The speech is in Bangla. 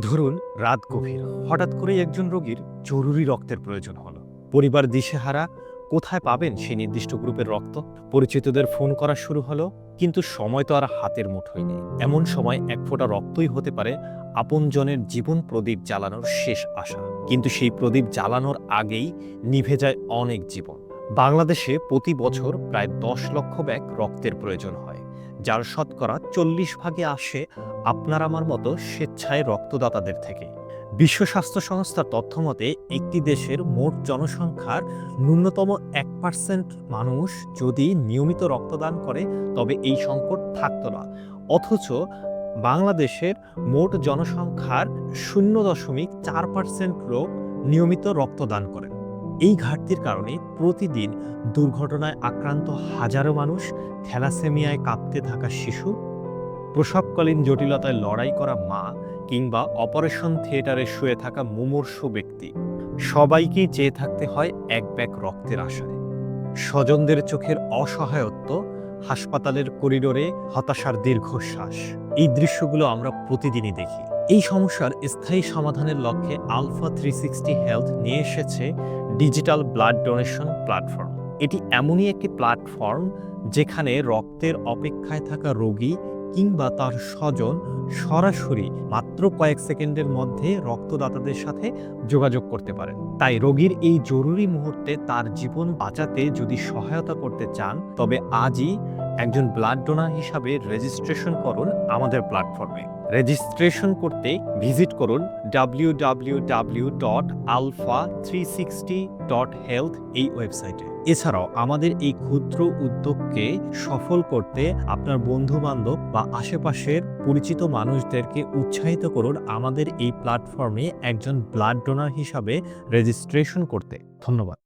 ধরুন রাত গভীর। হঠাৎ করে একজন রোগীর জরুরি রক্তের প্রয়োজন হলো। পরিবার দিশেহারা, কোথায় পাবেন সেই নির্দিষ্ট গ্রুপের রক্ত? পরিচিতদের ফোন করা শুরু হলো, কিন্তু সময় তো আর হাতের মুঠোয় নেই এমন সময় এক ফোঁটা রক্তই হতে পারে আপনজনের জীবন প্রদীপ জ্বালানোর শেষ আশা। কিন্তু সেই প্রদীপ জ্বালানোর আগেই নিভে যায় অনেক জীবন। বাংলাদেশে প্রতি বছর প্রায় দশ লক্ষ ব্যাগ রক্তের প্রয়োজন হয়। যার শতকরা চল্লিশ ভাগে আসে আপনার আমার মতো স্বেচ্ছায় রক্তদাতাদের থেকে। বিশ্ব স্বাস্থ্য সংস্থার তথ্য মতে একটি দেশের মোট জনসংখ্যার ন্যূনতম এক পার্সেন্ট মানুষ যদি নিয়মিত রক্তদান করে, তবে এই সংকট থাকতো না। অথচ বাংলাদেশের মোট জনসংখ্যার শূন্য দশমিক চার পার্সেন্ট লোক নিয়মিত রক্তদান করেন। এই ঘাটতির কারণে প্রতিদিন দুর্ঘটনায় আক্রান্ত হাজারো মানুষ থ্যালাসেমিয়ায় কাঁপতে থাকা শিশু, প্রসবকালীন জটিলতায় লড়াই করা মা কিংবা অপারেশন থিয়েটারে শুয়ে থাকা মুমূর্ষু ব্যক্তি। সবাইকেই চেয়ে থাকতে হয় এক ব্যাগ রক্তের আশায়। স্বজনদের চোখের অসহায়ত্ব, হাসপাতালের করিডোরে হতাশার দীর্ঘশ্বাস। এই দৃশ্যগুলো আমরা প্রতিদিনই দেখি। এই সমস্যার স্থায়ী সমাধানের লক্ষ্যে আলফা থ্রি সিক্সটি হেলথ নিয়ে এসেছে ডিজিটাল ব্লাড ডোনেশন প্ল্যাটফর্ম। এটি এমনই একটি প্ল্যাটফর্ম যেখানে রক্তের অপেক্ষায় থাকা রোগী কিংবা তার স্বজন সরাসরি মাত্র কয়েক সেকেন্ডের মধ্যে রক্তদাতাদের সাথে যোগাযোগ করতে পারেন। তাই রোগীর এই জরুরি মুহূর্তে তার জীবন বাঁচাতে যদি সহায়তা করতে চান, তবে আজই একজন ব্লাড ডোনার হিসাবে রেজিস্ট্রেশন করুন আমাদের প্ল্যাটফর্মে রেজিস্ট্রেশন করতে ভিজিট করুন W W W dot alpha three sixty health এই ওয়েবসাইটে এছাড়াও আমাদের এই ক্ষুদ্র উদ্যোগকে সফল করতে আপনার বন্ধু বান্ধব বা আশেপাশের পরিচিত মানুষদেরকে উৎসাহিত করুন আমাদের এই প্ল্যাটফর্মে একজন ব্লাড ডোনার হিসাবে রেজিস্ট্রেশন করতে। ধন্যবাদ।